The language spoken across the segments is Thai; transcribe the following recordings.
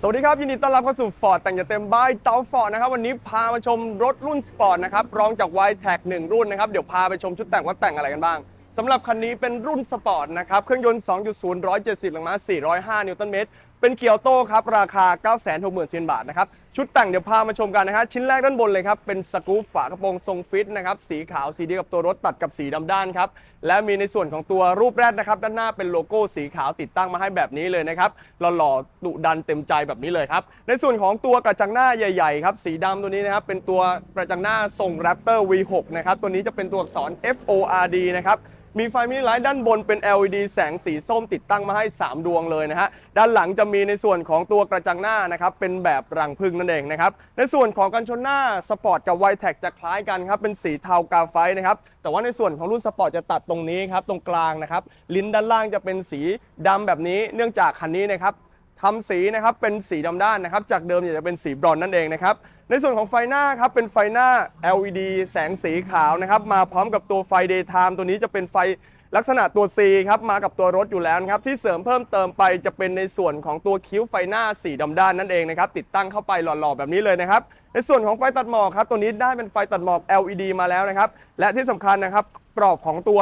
สวัสดีครับ ยินดีต้อนรับเข้าสู่ฟอร์ดแต่งอย่าเต็มบายเตาฟอร์ดนะครับ วันนี้พามาชมรถรุ่นสปอร์ตนะครับ รองจาก y t e c 1รุ่นนะครับ เดี๋ยวพาไปชมชุดแต่งว่าแต่งอะไรกันบ้างสำหรับคันนี้เป็นรุ่นสปอร์ตนะครับ เครื่องยนต์ 2.0 170แรงม้า405 นิวตันเมตร เป็นเกียวโต้ครับ ราคา 960,000บาทนะครับ ชุดแต่งเดี๋ยวพามาชมกันนะฮะชิ้นแรกด้านบนเลยครับ เป็นสกู๊ปฝากระโปรงทรงฟิตนะครับ สีขาวสีเดียวกับตัวรถตัดกับสีดำด้านครับ และมีในส่วนของตัวรูปแรกนะครับ ด้านหน้าเป็นโลโก้สีขาวติดตั้งมาให้แบบนี้เลยนะครับหล่อๆดุดันเต็มใจแบบนี้เลยครับ ในส่วนของตัวกระจังหน้าใหญ่ๆครับสีดำตัวนี้นะครับเป็นตัวกระจังหน้าทรง Raptor V6 นะครับตัวนี้จะเป็นตัวอักษร FORD นะครับ มีไฟมินิไลท์ด้านบนเป็น LED แสงสีส้มติดตั้งมาให้ 3 ดวงเลยนะฮะ ด้านหลังจะมีในส่วนของตัวกระจังหน้านะครับ เป็นแบบรังพึ่งนั่นเองนะครับ ในส่วนของกันชนหน้าสปอร์ตกับไวแท็กจะคล้ายกันครับ เป็นสีเทากาไฟนะครับ แต่ว่าในส่วนของรุ่นสปอร์ตจะตัดตรงนี้ครับ ตรงกลางนะครับ ลิ้นด้านล่างจะเป็นสีดำแบบนี้ เนื่องจากคันนี้นะครับ ทำสีนะครับเป็นสีดำด้านนะครับ จากเดิมเนี่ยจะเป็นสีบรอนซ์นั่นเองนะครับ ในส่วนของไฟหน้าครับเป็นไฟหน้า LED แสงสีขาวนะครับ มาพร้อมกับตัวไฟ daytime ตัวนี้จะเป็นไฟลักษณะตัว C ครับมากับตัวรถอยู่แล้วนะครับ ที่เสริมเพิ่มเติมไปจะเป็นในส่วนของตัวคิ้วไฟหน้าสีดำด้านนั่นเองนะครับ ติดตั้งเข้าไปหล่อๆแบบนี้เลยนะครับ ในส่วนของไฟตัดหมอกครับตัวนี้ได้เป็นไฟตัดหมอก LED มาแล้วนะครับ และที่สำคัญนะครับกรอบของตัว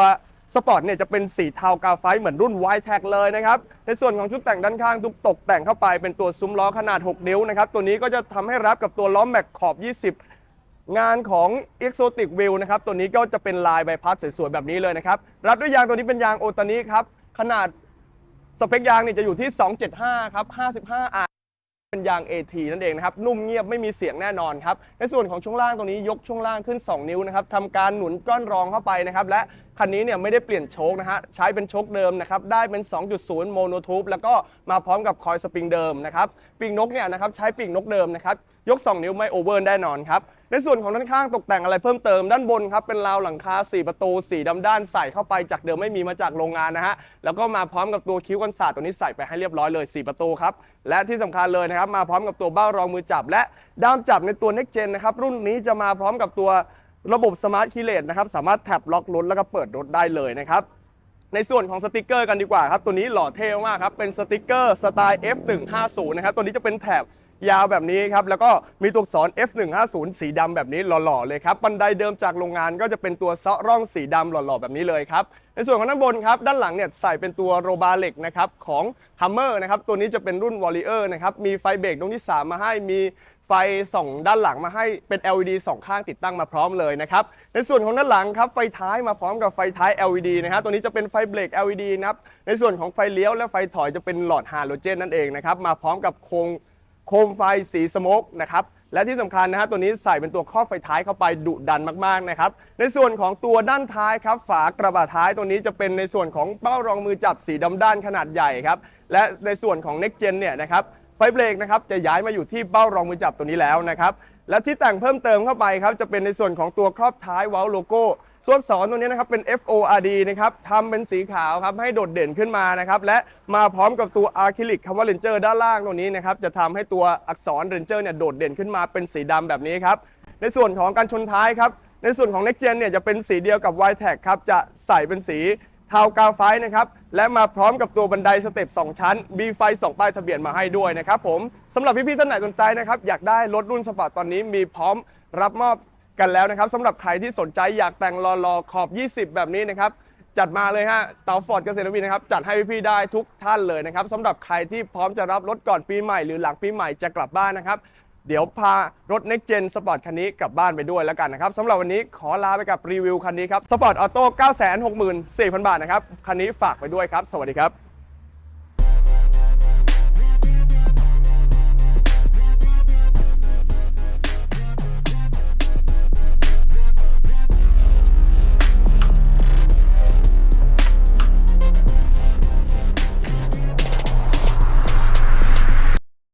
สปอร์ตเนี่ยจะเป็นสีเทากาไฟเหมือนรุ่น y t e c เลยนะครับ ในส่วนของชุดแต่งด้านข้างทุกตกแต่งเข้าไปเป็นตัวซุ้มล้อขนาด 6 นิ้วนะครับ ตัวนี้ก็จะทำให้รับกับตัวล้อแม็กขอบ 20งานของ Exotic Wheel นะครับ ตัวนี้ก็จะเป็นลายใบพัดสวยๆ แบบนี้เลยนะครับ รับด้วยยางตัวนี้เป็นยางโอตานิครับ ขนาดสเปคยางเนี่ยจะอยู่ที่ 275 ครับ 55 R เป็นยาง AT นั่นเองนะครับนุ่มเงียบไม่มีเสียงแน่นอนครับในส่วนของช่วงล่างตรงนี้ยกช่วงล่างขึ้น 2 นิ้วนะครับทำการหนุนก้อนรองเข้าไปนะครับและคันนี้เนี่ยไม่ได้เปลี่ยนโชคนะฮะใช้เป็นโชคเดิมนะครับได้เป็น 2.0 โมโนทูบแล้วก็มาพร้อมกับคอยสปริงเดิมนะครับปีกนกเนี่ยนะครับใช้ปีกนกเดิมนะครับยก 2 นิ้วไม่โอเวอร์แน่นอนครับ ในส่วนของด้านข้างตกแต่งอะไรเพิ่มเติมด้านบนครับเป็นราวหลังคา 4 ประตูสีดำด้านใส่เข้าไปจากเดิมไม่มีมาจากโรงงานนะฮะแล้วก็มาพร้อมกับตัวคิ้วกันศาสตร์ตัวนี้ใส่ไปให้เรียบร้อยเลย 4 ประตูครับและที่สำคัญเลยนะครับมาพร้อมกับตัวเบ้ารองมือจับ และด้ามจับในตัว Next Gen นะครับรุ่นนี้จะมาพร้อมกับตัวระบบสมาร์ทคีเลตนะครับสามารถแท็บล็อกรถแล้วก็เปิดรถได้เลยนะครับในส่วนของสติกเกอร์กันดีกว่าครับตัวนี้หล่อเท่มากครับเป็นสติกเกอร์สไตล์ F150 นะครับตัวนี้จะเป็นแถบ ยาวแบบนี้ครับ แล้วก็มีตัวอักษร F150 สีดำแบบนี้หล่อๆเลยครับบันไดเดิมจากโรงงานก็จะเป็นตัวเซาะร่องสีดำหล่อๆแบบนี้เลยครับ ในส่วนของด้านบนครับ ด้านหลังเนี่ยใส่เป็นตัวโรบาเหล็กนะครับของ Hummer นะครับ ตัวนี้จะเป็นรุ่น Warrior นะครับ มีไฟเบรกตรงที่ 3 มาให้ มีไฟส่องด้านหลังมาให้เป็น LED สองข้างติดตั้งมาพร้อมเลยนะครับ ในส่วนของด้านหลังครับ ไฟท้ายมาพร้อมกับไฟท้าย LED นะครับ ตัวนี้จะเป็นไฟเบรก LED นะครับ ในส่วนของไฟเลี้ยวและไฟถอยจะเป็นหลอดฮาโลเจนนั่นเองนะครับ มาพร้อมกับโครง โคมไฟสีสโมกนะครับและที่สำคัญนะฮะตัวนี้ใส่เป็นตัวครอบไฟท้ายเข้าไปดุดันมากๆนะครับในส่วนของตัวด้านท้ายครับฝากระบะท้ายตัวนี้จะเป็นในส่วนของเป้ารองมือจับสีดำด้านขนาดใหญ่ครับและในส่วนของ Next Gen เนี่ยนะครับไฟเบรกนะครับจะย้ายมาอยู่ที่เป้ารองมือจับตัวนี้แล้วนะครับและที่แต่งเพิ่มเติมเข้าไปครับจะเป็นในส่วนของตัวครอบท้ายเว้าโลโก้ ตัวอักษรตัวนี้นะครับเป็น FORD นะครับทำเป็นสีขาวครับให้โดดเด่นขึ้นมานะครับและมาพร้อมกับตัวอะคริลิกคำว่า Ranger ด้านล่างตรงนี้นะครับจะทำให้ตัวอักษร Ranger เนี่ยโดดเด่นขึ้นมาเป็นสีดำแบบนี้ครับในส่วนของการชนท้ายครับในส่วนของ Next Gen เนี่ยจะเป็นสีเดียวกับ y t e c ครับจะใส่เป็นสีเทากาไฟนะครับและมาพร้อมกับตัวบันไดสเต็ป2 ชั้นมีไฟ2ป้ายทะเบียนมาให้ด้วยนะครับผมสำหรับพี่ๆท่านไหนสนใจนะครับอยากได้รถรุ่นสปอร์ตตอนนี้มีพร้อมรับมอบ กันแล้วนะครับสำหรับใครที่สนใจอยากแต่งรอๆขอบ 20 แบบนี้นะครับจัดมาเลยฮะเตาฟอร์ดเกษตรวินนะครับจัดให้พี่ๆได้ทุกท่านเลยนะครับสำหรับใครที่พร้อมจะรับรถก่อนปีใหม่หรือหลังปีใหม่จะกลับบ้านนะครับ เดี๋ยวพารถ Next Gen Sport คันนี้กลับบ้านไปด้วยแล้วกันนะครับสำหรับวันนี้ขอลาไปกับรีวิวคันนี้ครับ Sport Auto 964,000 บาทนะครับคันนี้ฝากไปด้วยครับ สวัสดีครับ